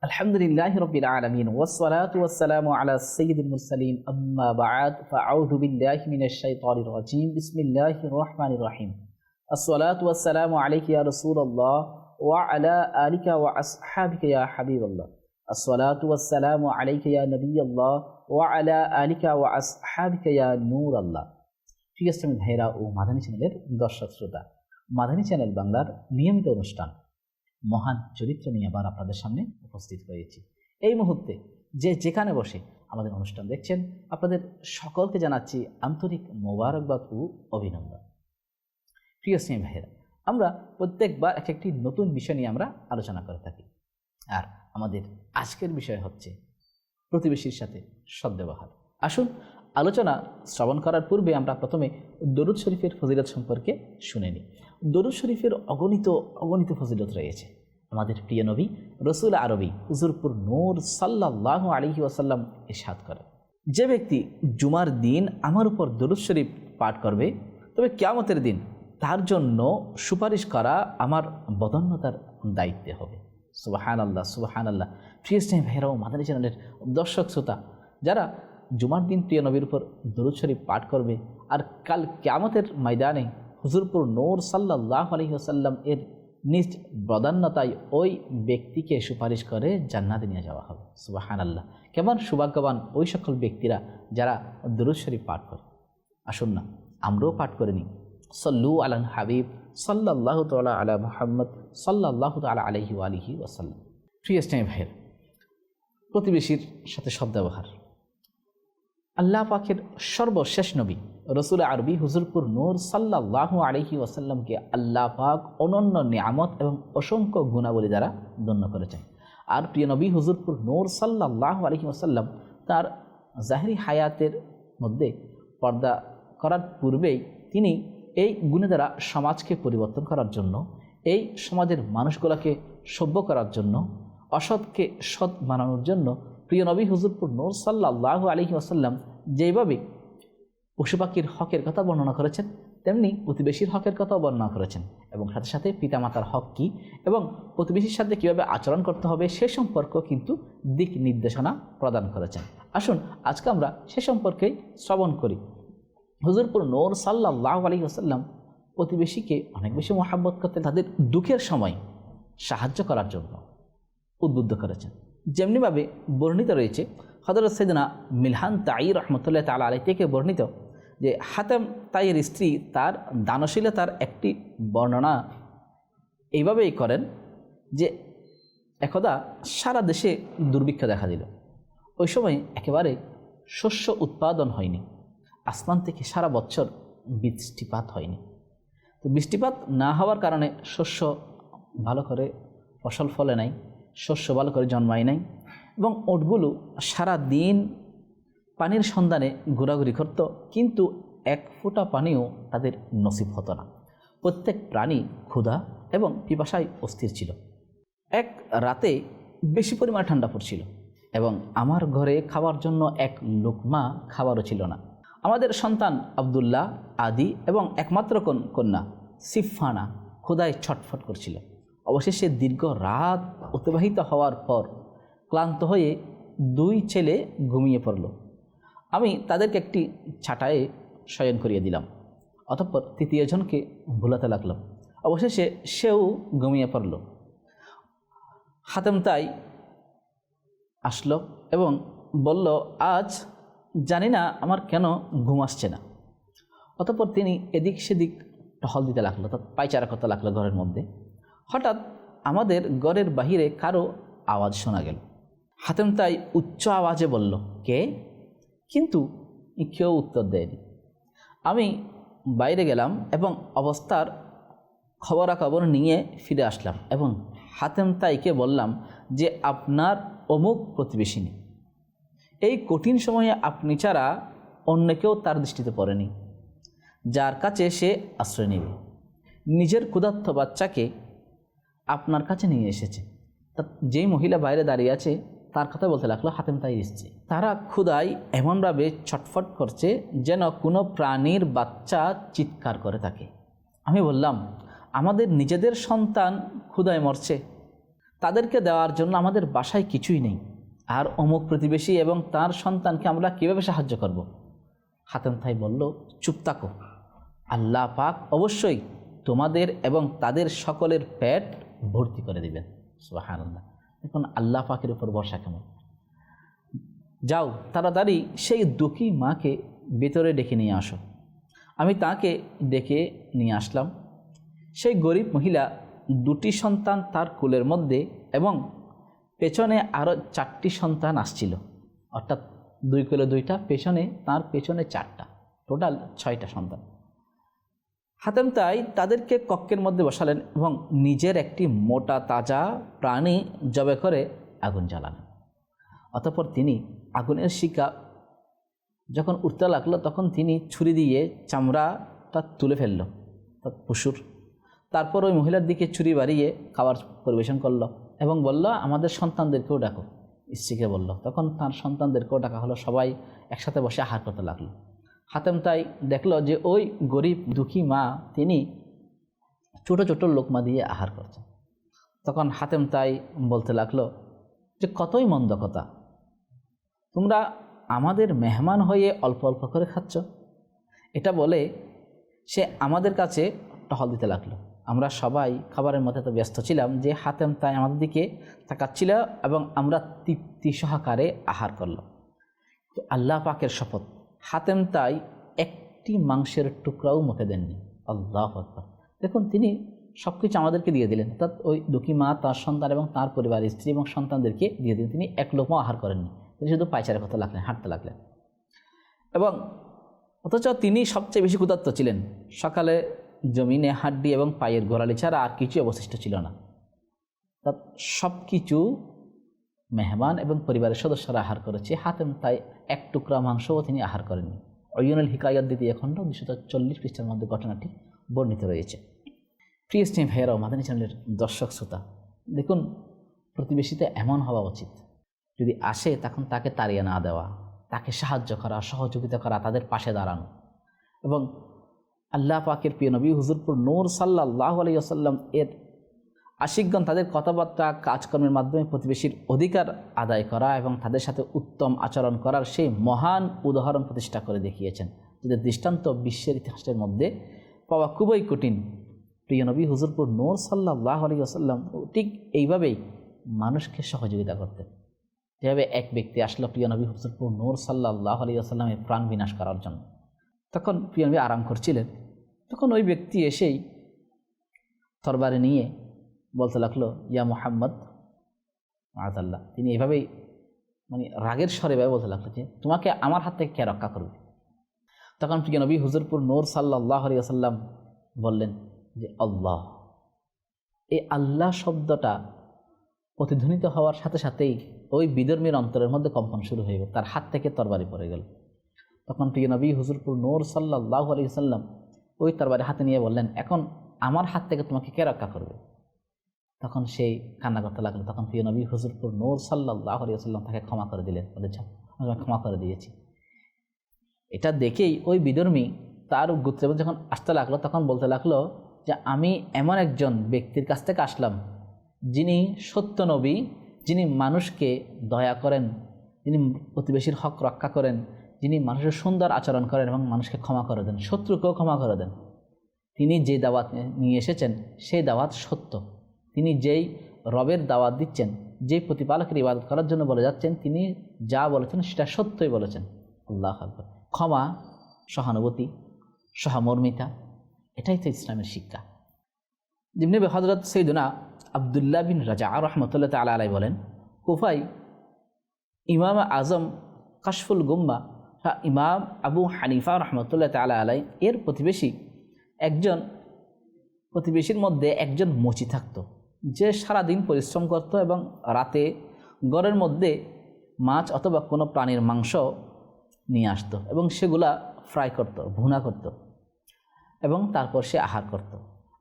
الحمد لله رب العالمين والصلاة والسلام على سيد المرسلين أما بعد فأعوذ بالله من الشيطان الرجيم بسم الله الرحمن الرحيم الصلاة والسلام عليك يا رسول الله وعلى آلك وأصحابك يا حبيب الله الصلاة والسلام عليك يا نبي الله وعلى آلك وأصحابك يا نور الله ঠিক আছে আমি ভাইরা ও মাদানী চ্যানেলের দর্শক শ্রোতা মাদানী চ্যানেল বাংলার নিয়মিত অনুষ্ঠান মহান চরিত্র নিয়ে আবার আপনাদের সামনে উপস্থিত হয়েছি। এই মুহূর্তে যে যেখানে বসে আমাদের অনুষ্ঠান দেখছেন, আপনাদের সকলকে জানাচ্ছি আন্তরিক মোবারকবাদ ও অভিনন্দন। প্রিয় স্নেহ ভাইয়েরা, আমরা প্রত্যেকবার এক একটি নতুন বিষয় নিয়ে আমরা আলোচনা করে থাকি। আর আমাদের আজকের বিষয় হচ্ছে প্রতিবেশীর সাথে সদ্ব্যবহার। আসুন আলোচনা শ্রবণ করার পূর্বে আমরা প্রথমে দরুদ শরীফের ফজিলত সম্পর্কে শুনে নিই। দরুদ শরীফের অগণিত অগণিত ফজিলত রয়েছে। আমাদের প্রিয় নবী রসুল আরবি হুজুরপুর নূর সাল্লাহ আলহি ওয়াসাল্লাম এসাদ করে যে ব্যক্তি জুমার দিন আমার উপর দরুদ শরীফ পাঠ করবে, তবে কেয়ামতের দিন তার জন্য সুপারিশ করা আমার বদন্যতার দায়িত্বে হবে। সুবাহান আল্লাহ সুবাহান আল্লাহ স্নেহ ভাইরাও মাদানী চ্যানেলের দর্শক, শ্রোতা, যারা জুমার দিন প্রিয় নবীর উপর দরুদ শরীফ পাঠ করবে। আর কাল কেয়ামতের ময়দানে হুজুরপুর নূর সাল্লাহ আলহিহাসাল্লাম এর নিজ বদান্যতায় ওই ব্যক্তিকে সুপারিশ করে জান্নাতে নিয়ে যাওয়া হবে। সুবাহান আল্লাহ কেমন সৌভাগ্যবান ওই সকল ব্যক্তিরা যারা দরুদ শরীফ পাঠ করে। আসুন না, আমরাও পাঠ করে নিই। সল্লু আলন হাবিব সাল্লাহ তালা আলা মোহাম্মদ সাল্লাহ তালা আলহি আলহি ওয়াসাল্লাম। প্রিয় স্নেহ ভাইয়ের, প্রতিবেশীর সাথে সদ্ব্যবহার। আল্লাহ পাকের সর্বশেষ নবী, রসুল আরবি হুজুরপুর নূর সাল্লাহ আলহি ওয়াসাল্লামকে আল্লাহ পাক অনন্য নিয়ামত এবং অসংখ্য গুণাবলী দ্বারা ধন্য করেছেন। আর প্রিয় নবী হুজুরপুর নূর সাল্লাহ আলহি ওয়াসাল্লাম তার জাহরি হায়াতের মধ্যে পর্দা করার পূর্বেই তিনি এই গুণে দ্বারা সমাজকে পরিবর্তন করার জন্য, এই সমাজের মানুষগুলোকে সভ্য করার জন্য, অসৎকে সৎ বানানোর জন্য প্রিয় নবী হুজুরপুর নূর সাল্লাহ আলহি আসাল্লাম যেভাবে পশু পাখির হকের কথা বর্ণনা করেছেন, তেমনি প্রতিবেশীর হকের কথাও বর্ণনা করেছেন। এবং সাথে সাথে পিতামাতার হক কী এবং প্রতিবেশীর সাথে কীভাবে আচরণ করতে হবে সে সম্পর্ক কিন্তু দিক নির্দেশনা প্রদান করেছেন। আসুন, আজকে আমরা সে সম্পর্কেই শ্রবণ করি। হুজুরপুর নূর সাল্লাহ আলী আসাল্লাম প্রতিবেশীকে অনেক বেশি মহাব্বত করতেন, তাদের দুঃখের সময় সাহায্য করার জন্য উদ্বুদ্ধ করেছেন। যেমনিভাবে বর্ণিত রয়েছে হজরত সৈদনা মিলহান তাই রহমতুল্লাহ তালা আলাই থেকে বর্ণিত যে হাতেম তাইয়ের স্ত্রী তার দানশীলতার একটি বর্ণনা এইভাবেই করেন যে একদা সারা দেশে দুর্ভিক্ষ দেখা দিল। ওই সময় একেবারে শস্য উৎপাদন হয়নি, আসমান থেকে সারা বছর বৃষ্টিপাত হয়নি। তো বৃষ্টিপাত না হওয়ার কারণে শস্য ভালো করে ফসল ফলে নাই শস্য ভালো করে জন্মায় নাই এবং ওটগুলো সারা দিন পানির সন্ধানে ঘোরাঘুরি করত, কিন্তু এক ফোঁটা পানিও তাদের নসিব হতো না। প্রত্যেক প্রাণী ক্ষুধা এবং পিপাসায় অস্থির ছিল। এক রাতে বেশি পরিমাণ ঠান্ডা পড়ছিল এবং আমার ঘরে খাওয়ার জন্য এক লোকমা খাবারও ছিল না। আমাদের সন্তান আবদুল্লাহ, আদি এবং একমাত্র কন্যা সিফানা ক্ষুদায় ছটফট করছিল। অবশেষে দীর্ঘ রাত অতিবাহিত হওয়ার পর ক্লান্ত হয়ে দুই ছেলে ঘুমিয়ে পড়ল। আমি তাদেরকে একটি ছাটায়ে শয়ন করিয়ে দিলাম, অতঃপর তৃতীয়জনকে ভুলাতে লাগলাম। অবশেষে সেও ঘুমিয়ে পড়ল। হাতেম তাই আসলো এবং বলল, আজ জানি না আমার কেন ঘুম আসছে না। অতঃপর তিনি এদিক সেদিক টহল দিতে লাগল অর্থাৎ পাইচারা করতে লাগল ঘরের মধ্যে। হঠাৎ আমাদের ঘরের বাহিরে কারও আওয়াজ শোনা গেল। হাতেম তাই উচ্চ আওয়াজে বলল, কে? কিন্তু কেউ উত্তর দেয়নি। আমি বাইরে গেলাম এবং অবস্থার খবরাখবর নিয়ে ফিরে আসলাম এবং হাতেম তাইকে বললাম যে আপনার অমুক প্রতিবেশিনী। এই কঠিন সময়ে আপনি ছাড়া অন্য কেউ তার দৃষ্টিতে পড়েনি। যার কাছে সে আশ্রয় নেবে। নিজের ক্ষুধার্থ বাচ্চাকে আপনার কাছে নিয়ে এসেছে। তা যেই মহিলা বাইরে দাঁড়িয়ে আছে, তার কথা বলতে লাগল, হাতেম তাই এসছে। তারা ক্ষুদায় এমনভাবে ছটফট করছে যেন কোনো প্রাণীর বাচ্চা চিৎকার করে থাকে আমি বললাম, আমাদের নিজেদের সন্তান ক্ষুদায় মরছে। তাদেরকে দেওয়ার জন্য আমাদের বাসায় কিছুই নেই। আর অমুক প্রতিবেশী এবং তার সন্তানকে আমরা কীভাবে সাহায্য করব। হাতেম থাই বলল, চুপ থাকো। আল্লাহ পাক অবশ্যই তোমাদের এবং তাদের সকলের পেট ভর্তি করে দিবেন সুবাহান্লাহ দেখুন, আল্লাহ পাখির উপর বর্ষা কেমন? যাও, তাড়াতাড়ি সেই দুঃখী মাকে ভেতরে ডেকে নিয়ে আসো। আমি তাকে ডেকে নিয়ে আসলাম। সেই গরিব মহিলা দুটি সন্তান তার কুলের মধ্যে এবং পেছনে আরও চারটি সন্তান আসছিল। অর্থাৎ দুই কুলে দুইটা, পেছনে, তার পেছনে চারটা। টোটাল ছয়টা সন্তান। হাতেম তাই তাদেরকে কক্ষের মধ্যে বসালেন এবং নিজের একটি মোটা তাজা প্রাণী জবে করে আগুন জ্বালালেন। অতঃপর তিনি আগুনের শিকা যখন উঠতে লাগল, তখন তিনি ছুরি দিয়ে চামড়াটা তুলে ফেলল, অর্থাৎ পশুর। তারপর ওই মহিলার দিকে ছুরি বাড়িয়ে খাবার পরিবেশন করল এবং বলল, আমাদের সন্তানদেরকেও ডাকো। স্ত্রীকে বলল। তখন তার সন্তানদেরকেও ডাকা হলো। সবাই একসাথে বসে আহার করতে লাগল। হাতেম তাই দেখল যে ওই গরিব দুঃখী মা তিনি ছোট ছোট লোকমা দিয়ে আহার করছেন। তখন হাতেম তাই বলতে লাগল যে কতই মন্দ কথা। তোমরা আমাদের মেহমান হয়ে অল্প অল্প করে খাচ্ছ। এটা বলে সে আমাদের কাছে টহল দিতে লাগল। আমরা সবাই খাবারের মধ্যে তো ব্যস্ত ছিলাম যে হাতেম তাই আমাদের দিকে তাকাচ্ছিল এবং আমরা তৃপ্তি সহকারে আহার করলাম। তো আল্লাহ পাকের শপথ হাতেম তাই একটি মাংসের টুকরাও মুখে দেননি। আল্লাহ আকবর। দেখুন, তিনি সব কিছু আমাদেরকে দিয়ে দিলেন। অর্থাৎ ওই দুঃখী মা, তার সন্তান এবং তার পরিবার স্ত্রী এবং সন্তানদেরকে দিয়ে দিলেন। তিনি এক লোকও আহার করেননি। তিনি শুধু পাইচারে কথা লাগলেন, হাঁটতে লাগলেন। এবং অথচ তিনি সবচেয়ে বেশি ক্ষুধার্ত ছিলেন। সকালে জমিনে হাড্ডি এবং পায়ের গোড়ালি ছাড়া আর কিছু অবশিষ্ট ছিল না। তা সব কিছু মেহমান এবং পরিবারের সদস্যরা আহার করেছে। হাতেম তাই এক টুকরা মাংসও তিনি আহার করেননি। অয়ুনুল হিকায়ত দ্বিতীয় খণ্ড দুশো চল্লিশ পৃষ্ঠার মধ্যে ঘটনাটি বর্ণিত রয়েছে। প্রিয় স্নেহ ভাইয়েরাও মাদানী চ্যানেলের দর্শক শ্রোতা, দেখুন, প্রতিবেশীতে এমন হওয়া উচিত। যদি আসে, তখন তাকে তাড়িয়ে না দেওয়া, তাকে সাহায্য করা, সহযোগিতা করা, তাদের পাশে দাঁড়ানো। এবং আল্লাহ পাকের প্রিয় নবী হুজুরপুর নূর সাল্লাহ আলাইসাল্লাম এর আশিকগণ তাদের কথাবার্তা, কাজকর্মের মাধ্যমে প্রতিবেশীর অধিকার আদায় করা এবং তাদের সাথে উত্তম আচরণ করার সেই মহান উদাহরণ প্রতিষ্ঠা করে দেখিয়েছেন যাদের দৃষ্টান্ত বিশ্বের ইতিহাসের মধ্যে পাওয়া খুবই কঠিন। প্রিয় নবী, হুজুরপুর নূর সাল্লাহ আলী আসাল্লাম ঠিক এইভাবেই মানুষকে সহযোগিতা করতেন। যেভাবে এক ব্যক্তি আসলো প্রিয় নবী হুজুরপুর নূর সাল্লাহ আলী আসাল্লামের প্রাণ বিনাশ করার জন্য। তখন প্রিয় নবী আরাম করছিলেন। তখন ওই ব্যক্তি এসেই তরবারে নিয়ে বলতে লাগল, ইয়া মোহাম্মদ আজাল্লাহ তিনি এভাবেই মানে রাগের স্বরে ভাবে বলতে লাগল যে, তোমাকে আমার হাত থেকে কে রক্ষা করবে? তখন প্রিয় নবী হুজুরপুর নূর সাল্লাহ আলী আসাল্লাম বললেন যে, আল্লাহ। এই আল্লাহ শব্দটা প্রতিধ্বনিত হওয়ার সাথে সাথেই ওই বিধর্মীর অন্তরের মধ্যে কম্পন শুরু হয়ে গেল, তার হাত থেকে তরবারি পড়ে গেল। তখন প্রিয় নবী হুজুরপুর নূর সাল্লাহ আলী সাল্লাম ওই তরবারি হাতে নিয়ে বললেন, এখন আমার হাত থেকে তোমাকে কে রক্ষা করবে? তখন সেই কান্না করতে লাগল। তখন প্রিয় নবী হুজুরপুর নূর সাল্লাহ আলী সাল্লাম তাকে ক্ষমা করে দিলেন। বলেছেন ক্ষমা করে দিয়েছি। এটা দেখেই ওই বিধর্মী তার গোত্রে যখন আসতে লাগল, তখন বলতে লাগল যে, আমি এমন একজন ব্যক্তির কাছ থেকে আসলাম যিনি সত্য নবী, যিনি মানুষকে দয়া করেন, যিনি প্রতিবেশীর হক রক্ষা করেন, যিনি মানুষের সুন্দর আচরণ করেন এবং মানুষকে ক্ষমা করে দেন, শত্রুকেও ক্ষমা করে দেন। তিনি যে দাওয়াত নিয়ে এসেছেন, সেই দাওয়াত সত্য। তিনি যেই রবের দাওয়াত দিচ্ছেন, যেই প্রতিপালকের ইবাদত করার জন্য বলে যাচ্ছেন, তিনি যা বলেছেন সেটা সত্যই বলেছেন। আল্লাহ আকবর। ক্ষমা, সহানুভূতি, সহমর্মিতা, এটাই তো ইসলামের শিক্ষা। যেমনি হজরত সৈদুনা আবদুল্লাহ বিন রাজা রহমতুল্লাহ তালা আলাই বলেন, কুফাই, ইমাম আজম, কাশফুল গুম্মা ইমাম আবু হানিফা রহমতুল্লাহ তালা আলাই এর প্রতিবেশী একজন, প্রতিবেশীর মধ্যে একজন মুচি থাকত। যে সারাদিন পরিশ্রম করত এবং রাতে গড়ের মধ্যে মাছ অথবা কোনো প্রাণীর মাংস নিয়ে আসতো এবং সেগুলা ফ্রাই করত, ভুনা করত এবং তারপর সে আহার করত।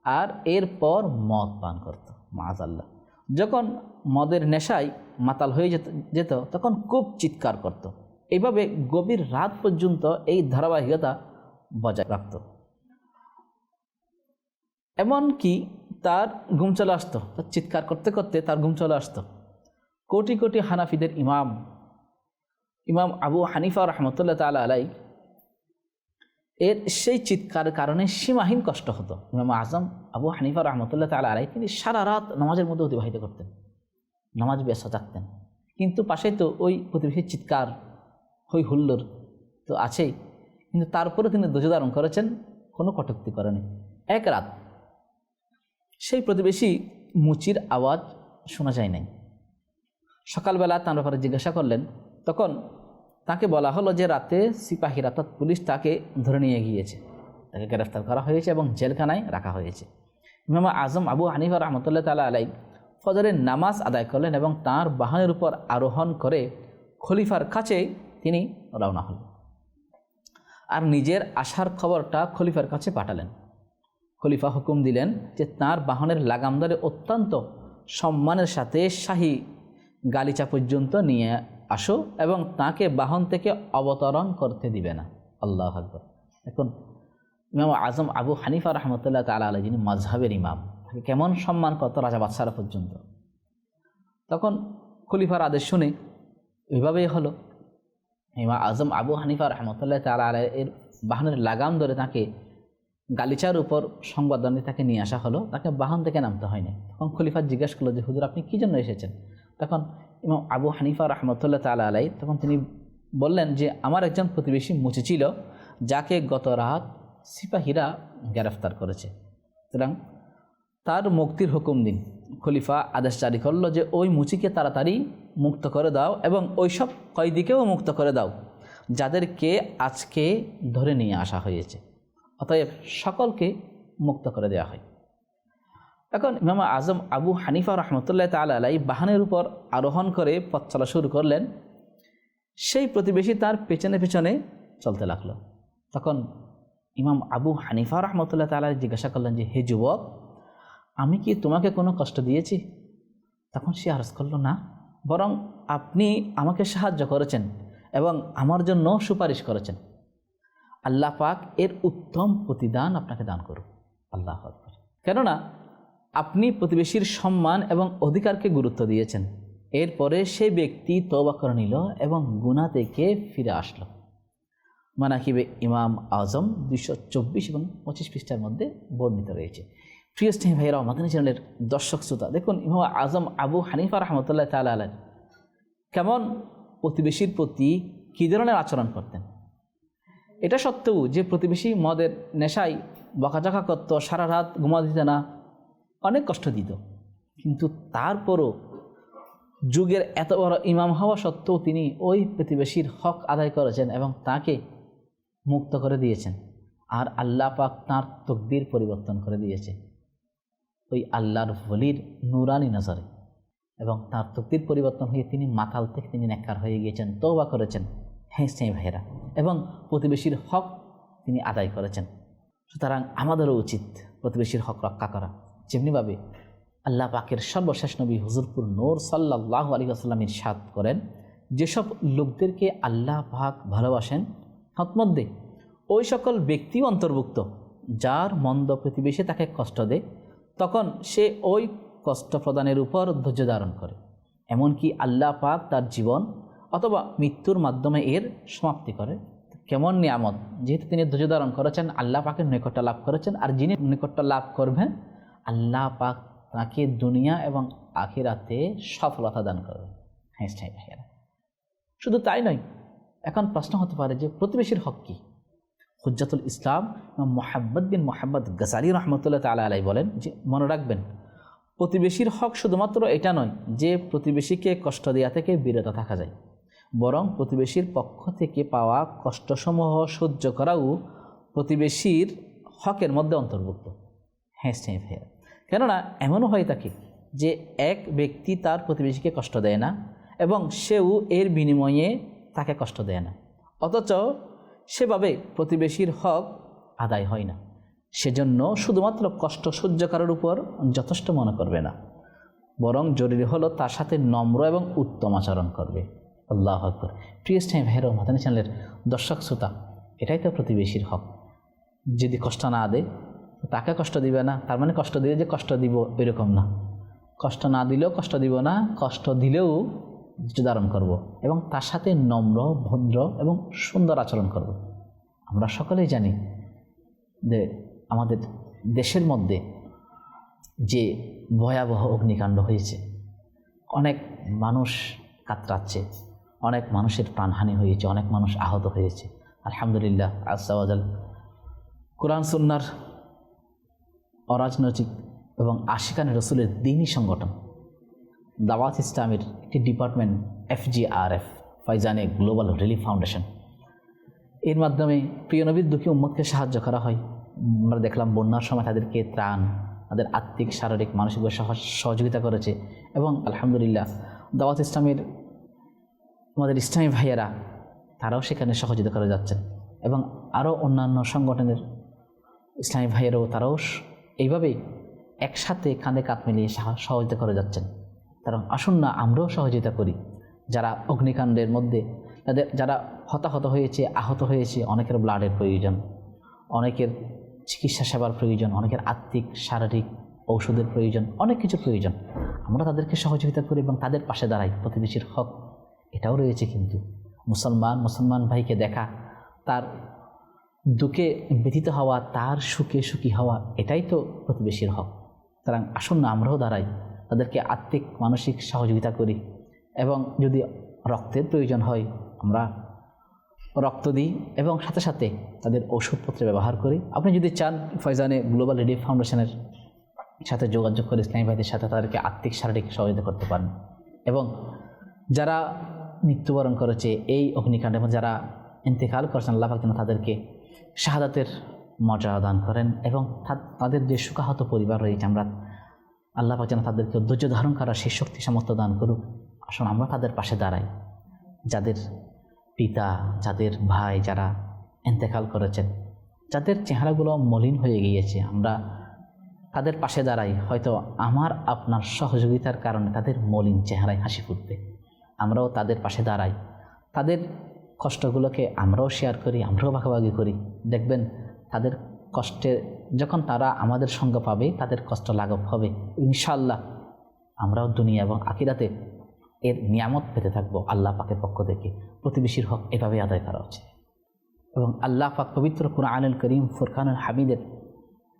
আর এরপর মদ পান করত মাজাল্লাহ যখন মদের নেশায় মাতাল হয়ে যেত যেত, তখন খুব চিৎকার করত। এইভাবে গভীর রাত পর্যন্ত এই ধারাবাহিকতা বজায় রাখত। এমনকি তার ঘুম চলে আসতো। তার চিৎকার করতে করতে তার ঘুম চলে আসতো। কোটি কোটি হানাফিদের ইমাম ইমাম আবু হানিফা রহমতুল্লাহ তালা আলাই এর সেই চিৎকার কারণে সীমাহীন কষ্ট হতো। ইমাম আজম আবু হানিফা রহমতুল্লাহ তালা আলাই তিনি সারা রাত নামাজের মধ্যে অতিবাহিত করতেন। নামাজ ব্যস্ত থাকতেন। কিন্তু পাশেই তো ওই প্রতিবেশীর চিৎকার, হই হুল্লোর তো আছেই। কিন্তু তারপরে তিনি ধৈর্য ধারণ করেছেন, কোনো কটুক্তি করেনি এক রাত সেই প্রতিবেশী মুচির আওয়াজ শোনা যায় নাই। সকালবেলা তার ব্যাপারে জিজ্ঞাসা করলেন, তখন তাকে বলা হলো যে রাতে সিপাহীর অর্থাৎ পুলিশ তাকে ধরে নিয়ে গিয়েছে। তাকে গ্রেফতার করা হয়েছে এবং জেলখানায় রাখা হয়েছে। ইমাম আজম আবু হানিফা রহমতুল্লাহ তালা আলাই ফজরের নামাজ আদায় করলেন এবং তার বাহনের উপর আরোহণ করে খলিফার কাছে তিনি রওনা হলেন। আর নিজের আসার খবরটা খলিফার কাছে পাঠালেন। খলিফা হুকুম দিলেন যে তার বাহনের লাগাম ধরে অত্যন্ত সম্মানের সাথে শাহী গালিচা পর্যন্ত নিয়ে আসো এবং তাকে বাহন থেকে অবতরণ করতে দিবে না। আল্লাহ আকবর। এখন ইমাম আজম আবু হানিফা রহমতুল্লাহ তালা আলাই যিনি মজহাবের ইমাম, তাকে কেমন সম্মান করত রাজা বাদশারা পর্যন্ত? তখন খলিফার আদেশ শুনে ওইভাবেই হলো। ইমাম আজম আবু হানিফা রহমতুল্লাহ তালা আলাই এর বাহনের লাগাম ধরে তাকে গালিচার উপর সংবাদদানে তাকে নিয়ে আসা হলো। তাকে বাহন থেকে নামতে হয়নি। তখন খলিফা জিজ্ঞাসা করল যে, হুজুর, আপনি কী জন্য এসেছেন? তখন ইমাম আবু হানিফা রহমতুল্লাহ তালা আলাই তখন তিনি বললেন যে, আমার একজন প্রতিবেশী মুচি ছিল, যাকে গত রাত সিপাহীরা গ্রেফতার করেছে। সুতরাং তার মুক্তির হুকুম দিন। খলিফা আদেশ জারি করল যে, ওই মুচিকে তাড়াতাড়ি মুক্ত করে দাও এবং ওই সব কয়েদিকেও মুক্ত করে দাও, যাদেরকে আজকে ধরে নিয়ে আসা হয়েছে। অতএব সকলকে মুক্ত করে দেওয়া হয়। এখন ইমাম আজম আবু হানিফা রহমতুল্লাহ তাল আলাই বাহানের উপর আরোহণ করে পথ চলা শুরু করলেন। সেই প্রতিবেশী তার পেছনে পেছনে চলতে লাগল। তখন ইমাম আবু হানিফা রহমতুল্লাহ তালা জিজ্ঞাসা করলেন যে, হে যুবক, আমি কি তোমাকে কোনো কষ্ট দিয়েছি? তখন সে আরজ করল, না, বরং আপনি আমাকে সাহায্য করেছেন এবং আমার জন্য সুপারিশ করেছেন। আল্লাহ পাক এর উত্তম প্রতিদান আপনাকে দান করুক। আল্লাহ আকবর। কেননা, আপনি প্রতিবেশীর সম্মান এবং অধিকারকে গুরুত্ব দিয়েছেন। এরপরে সে ব্যক্তি তবা করে নিল এবং গুণা থেকে ফিরে আসলো। মানাকিবে ইমাম আজম দুইশো চব্বিশ এবং পঁচিশ পৃষ্ঠার মধ্যে বর্ণিত রয়েছে। প্রিয় স্নেহ ভাইরা মাদানী চ্যানেলের দর্শক শ্রোতা, দেখুন ইমাম আজম আবু হানিফা রহমতুল্লাহ তালা আলেন কেমন প্রতিবেশীর প্রতি কী ধরনের আচরণ করতেন? এটা সত্ত্বেও যে প্রতিবেশী মদের নেশায় বকাঝকা করতো, সারা রাত ঘুমা দিত না, অনেক কষ্ট দিত। কিন্তু তারপরও যুগের এত বড় ইমাম হওয়া সত্ত্বেও তিনি ওই প্রতিবেশীর হক আদায় করেছেন এবং তাকে মুক্ত করে দিয়েছেন। আর আল্লাহ পাক তাঁর তকদির পরিবর্তন করে দিয়েছে। ওই আল্লাহর ভলির নুরানি নজরে। এবং তার তকদির পরিবর্তন হয়ে তিনি মাতাল থেকে তিনি নেকার হয়ে গিয়েছেন তৌবা করেছেন। হ্যাঁ সেই ভাইয়েরা। এবং প্রতিবেশীর হক তিনি আদায় করেছেন। সুতরাং আমাদেরও উচিত প্রতিবেশীর হক রক্ষা করা। যেমনিভাবে আল্লাহ পাকের সর্বশেষ নবী হুজুরপুর নূর সাল্লাহ আলী আসসালাম ইরশাদ করেন, যেসব লোকদেরকে আল্লাহ পাক ভালোবাসেন তৎমধ্যে ওই সকল ব্যক্তিও অন্তর্ভুক্ত, যার মন্দ প্রতিবেশী তাকে কষ্ট দেয়, তখন সে ওই কষ্ট প্রদানের উপর ধৈর্য ধারণ করে। এমনকি আল্লাহ পাক তার জীবন অথবা মৃত্যুর মাধ্যমে এর সমাপ্তি করে। কেমন নিয়ামত? যেহেতু তিনি ধৈর্য ধারণ করেছেন, আল্লাহ পাকের নৈকট্য লাভ করেছেন, আর যিনি নৈকট্য লাভ করবেন, আল্লাহ পাক তাকে দুনিয়া এবং আখিরাতে সফলতা দান করবেন। হ্যাঁ শুধু তাই নয়, এখন প্রশ্ন হতে পারে যে প্রতিবেশীর হক কী? হুজ্জাতুল ইসলাম মোহাম্মদ বিন মোহাম্মদ গজালি রহমতুল্লাহ তালা আলাই বলেন যে, মনে রাখবেন, প্রতিবেশীর হক শুধুমাত্র এটা নয় যে প্রতিবেশীকে কষ্ট দেওয়া থেকে বিরত থাকা যায়। বরং প্রতিবেশীর পক্ষ থেকে পাওয়া কষ্টসমূহ সহ্য করাও প্রতিবেশীর হকের মধ্যে অন্তর্ভুক্ত। হ্যাঁ স্নেহ ভাইয়া। কেননা, এমনও হয় থাকে যে এক ব্যক্তি তার প্রতিবেশীকে কষ্ট দেয় না এবং সেও এর বিনিময়ে তাকে কষ্ট দেয় না। অথচ সেভাবে প্রতিবেশীর হক আদায় হয় না। সেজন্য শুধুমাত্র কষ্ট সহ্য করার উপর যথেষ্ট মনে করবে না। বরং জরুরি হলো তার সাথে নম্র এবং উত্তম আচরণ করবে। আল্লাহ আকবর। প্রিয় স্টাইম হেরো মাদানী চ্যানেলের দর্শক শ্রোতা, এটাই তো প্রতিবেশীর হক। যদি কষ্ট না দেয়, তাকে কষ্ট দিবে না, তার মানে কষ্ট দিলে যে কষ্ট দিব, এরকম না। কষ্ট না দিলেও কষ্ট দিব না, কষ্ট দিলেও ধারণ করব এবং তার সাথে নম্র, ভদ্র এবং সুন্দর আচরণ করব। আমরা সকলেই জানি যে আমাদের দেশের মধ্যে যে ভয়াবহ অগ্নিকাণ্ড হয়েছে, অনেক মানুষ কাতরাচ্ছে। অনেক মানুষের প্রাণহানি হয়েছে, অনেক মানুষ আহত হয়েছে। আলহামদুলিল্লাহ আসাওয়াজাল কোরআন, সুন্নার অরাজনৈতিক এবং আশিকান রসুলের দিনই সংগঠন, দাওয়াত ইসলামের একটি department, FGRF, ফাইজানে global relief foundation. এর মাধ্যমে প্রিয় নবীর দুঃখী উম্মতকে সাহায্য করা হয়। আমরা দেখলাম বন্যার সময় তাদেরকে ত্রাণ, তাদের আত্মিক, শারীরিক মানসিকভাবে সহ- সহযোগিতা করেছে এবং আলহামদুলিল্লাহ, দাওয়াত ইসলামের আমাদের ইসলামী ভাইয়েরা, তারাও সেখানে সহযোগিতা করে যাচ্ছেন এবং আরও অন্যান্য সংগঠনের ইসলামী ভাইয়েরাও তারাও এইভাবেই একসাথে কাঁধে কাঁধ মিলিয়ে সাহা- সহযোগিতা করে যাচ্ছেন। কারণ আসুন না, আমরাও সহযোগিতা করি। যারা অগ্নিকাণ্ডের মধ্যে, তাদের, যারা হতাহত হয়েছে, আহত হয়েছে, অনেকের ব্লাডের প্রয়োজন, অনেকের চিকিৎসা সেবার প্রয়োজন, অনেকের আত্মিক, শারীরিক ঔষধের প্রয়োজন, অনেক কিছু প্রয়োজন। আমরা তাদেরকে সহযোগিতা করি এবং তাদের পাশে দাঁড়াই। প্রতিবেশীর হক এটাও রয়েছে কিন্তু। মুসলমান মুসলমান ভাইকে দেখা, তার দুঃখে ব্যথিত হওয়া, তার সুখে সুখী হওয়া, এটাই তো প্রতিবেশীর হক। সুতরাং আসুন না, আমরাও দাঁড়াই, তাদেরকে আত্মিক, মানসিক সহযোগিতা করি এবং যদি রক্তের প্রয়োজন হয়, আমরা রক্ত দিই এবং সাথে সাথে তাদের ওষুধপত্র ব্যবহার করি। আপনি যদি চান, ফয়জানে গ্লোবাল রিলিফ ফাউন্ডেশনের সাথে যোগাযোগ করে ইসলামী ভাইদের সাথে তাদেরকে আর্থিক শারীরিক সহযোগিতা করতে পারেন। এবং যারা মৃত্যুবরণ করেছে এই অগ্নিকাণ্ডে যারা ইন্তেকাল করেছেন, আল্লাহ যেন তাদেরকে শাহাদাতের মর্যাদা দান করেন এবং তাদের যে সুখাহত পরিবার রয়েছে, আমরা আল্লাহ যেন তাদেরকে ধৈর্য ধারণ করার সেই শক্তি সামর্থ্য দান করুক। আসুন, আমরা তাদের পাশে দাঁড়াই। যাদের পিতা, যাদের ভাই যারা ইন্তেকাল করেছেন, যাদের চেহারাগুলো মলিন হয়ে গিয়েছে, আমরা তাদের পাশে দাঁড়াই। হয়তো আমার, আপনার সহযোগিতার কারণে তাদের মলিন চেহারায় হাসি ফুটবে। আমরাও তাদের পাশে দাঁড়াই। তাদের কষ্টগুলোকে আমরাও শেয়ার করি, আমরাও ভাগাভাগি করি। দেখবেন, তাদের কষ্টে যখন তারা আমাদের সঙ্গ পাবে, তাদের কষ্ট লাঘব হবে। ইনশাল্লাহ আমরাও দুনিয়া এবং আকিরাতে এর নিয়ামত পেতে থাকব আল্লাহ পাকের পক্ষ থেকে। প্রতিবেশীর হক এভাবে আদায় করা উচিত। এবং আল্লাহ পাক পবিত্র কুরআনুল করিম, ফুরকানুল হামিদের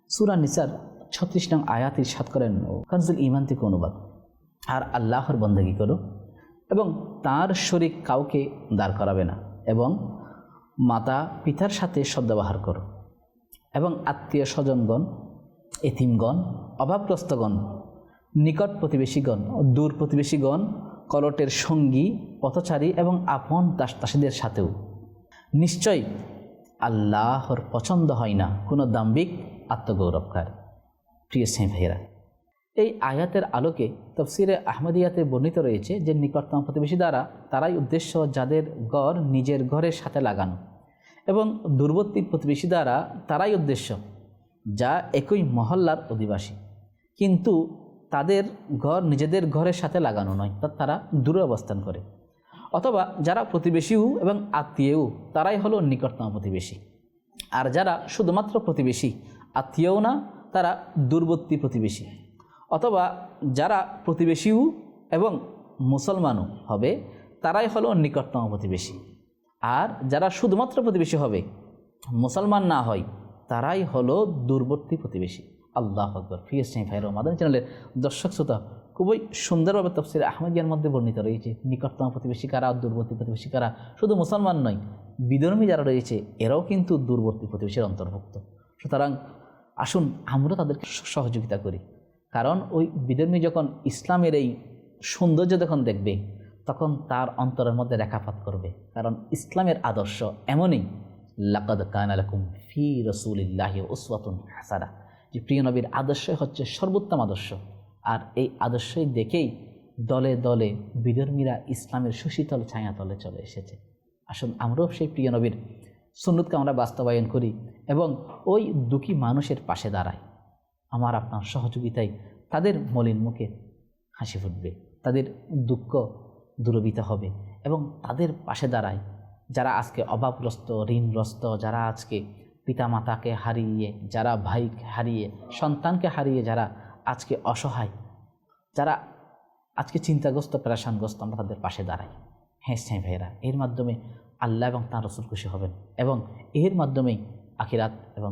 সুরা নিসার ছত্রিশ নং আয়াত ইরশাদ করেন কানজুল ইমান থেকে অনুবাদ। আর আল্লাহর বন্দেগী করো এবং তার শরিক কাউকে দাঁড় করাবে না এবং মাতা পিতার সাথে সদ্ব্যবহার করো। এবং আত্মীয় স্বজনগণ, এতিমগণ, অভাবগ্রস্তগণ, নিকট প্রতিবেশীগণ, দূর প্রতিবেশীগণ, কলটের সঙ্গী, পথচারী এবং আপন দাস দাসীদের সাথেও। নিশ্চয় আল্লাহর পছন্দ হয় না কোনো দাম্বিক আত্মগৌরবকার। প্রিয় ভাইয়েরা এই আয়াতের আলোকে তফসিরে আহমদিয়াতে বর্ণিত রয়েছে যে নিকটতম প্রতিবেশী দ্বারা তারাই উদ্দেশ্য যাদের গড় নিজের ঘরের সাথে লাগানো। এবং দূরবর্তী প্রতিবেশী দ্বারা তারাই উদ্দেশ্য, যা একই মহল্লার অধিবাসী। কিন্তু তাদের ঘর নিজেদের ঘরের সাথে লাগানো নয় তা তারা দূরে অবস্থান করে। অথবা যারা প্রতিবেশীও এবং আত্মীয়ও, তারাই হলো নিকটতম প্রতিবেশী। আর যারা শুধুমাত্র প্রতিবেশী, আত্মীয়ও না, তারা দূরবর্তী প্রতিবেশী। অথবা যারা প্রতিবেশীও এবং মুসলমানও হবে, তারাই হলো নিকটতম প্রতিবেশী। আর যারা শুধুমাত্র প্রতিবেশী হবে, মুসলমান না হয়, তারাই হলো দূরবর্তী প্রতিবেশী। আল্লাহ আকবর। প্রিয় স্নেহ ভাইর মাদানী চ্যানেলের দর্শক, শ্রোতা খুবই সুন্দরভাবে তফসির আহমদিয়ার মধ্যে বর্ণিত রয়েছে, নিকটতম প্রতিবেশী কারা, দূরবর্তী প্রতিবেশী কারা, শুধু মুসলমান নয় বিধর্মী যারা রয়েছে, এরাও কিন্তু দূরবর্তী প্রতিবেশীর অন্তর্ভুক্ত। সুতরাং আসুন আমরা তাদেরকে সহযোগিতা করি। কারণ ওই বিধর্মী যখন ইসলামের এই সৌন্দর্য যখন দেখবে, তখন তার অন্তরের মধ্যে রেখাপাত করবে। কারণ ইসলামের আদর্শ এমনই, লাকাদ কান ফি রসুলিল্লাহি উসওয়াতুন হাসারা যে প্রিয় নবীর আদর্শই হচ্ছে সর্বোত্তম আদর্শ। আর এই আদর্শই দেখেই দলে দলে বিধর্মীরা ইসলামের সুশীতল ছায়াতলে চলে এসেছে। আসুন আমরাও সেই প্রিয় নবীর সুন্নতকে আমরা বাস্তবায়ন করি এবং ওই দুঃখী মানুষের পাশে দাঁড়াই। আমার আপনার সহযোগিতায় তাদের মলিন মুখে হাসি ফুটবে, তাদের দুঃখ দূরবিত হবে এবং তাদের পাশে দাঁড়ায় যারা আজকে অভাবগ্রস্ত, ঋণগ্রস্ত, যারা আজকে পিতামাতাকে হারিয়ে, যারা ভাইকে হারিয়ে, সন্তানকে হারিয়ে, যারা আজকে অসহায়, যারা আজকে চিন্তাগ্রস্ত পেরেশানগ্রস্ত আমরা তাদের পাশে দাঁড়াই। হ্যাঁ হ্যাঁ ভাইয়েরা, এর মাধ্যমে আল্লাহ এবং তাঁর রসুল খুশি হবেন এবং এর মাধ্যমেই আখিরাত এবং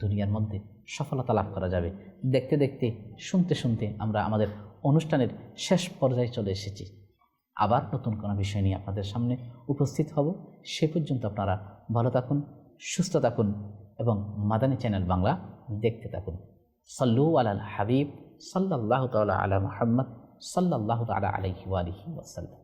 দুনিয়ার মধ্যে সফলতা লাভ করা যাবে। দেখতে দেখতে, শুনতে শুনতে আমরা আমাদের অনুষ্ঠানের শেষ পর্যায়ে চলে এসেছি। আবার নতুন কোনো বিষয় নিয়ে আপনাদের সামনে উপস্থিত হব। সে পর্যন্ত আপনারা ভালো থাকুন, সুস্থ থাকুন এবং মাদানী চ্যানেল বাংলা দেখতে থাকুন। সল্লু আলাল হাবিব সাল্লাহ তালা আলা মোহাম্মদ সাল্লাহ তালা আলহি আলহি ওয়াসাল্লাম।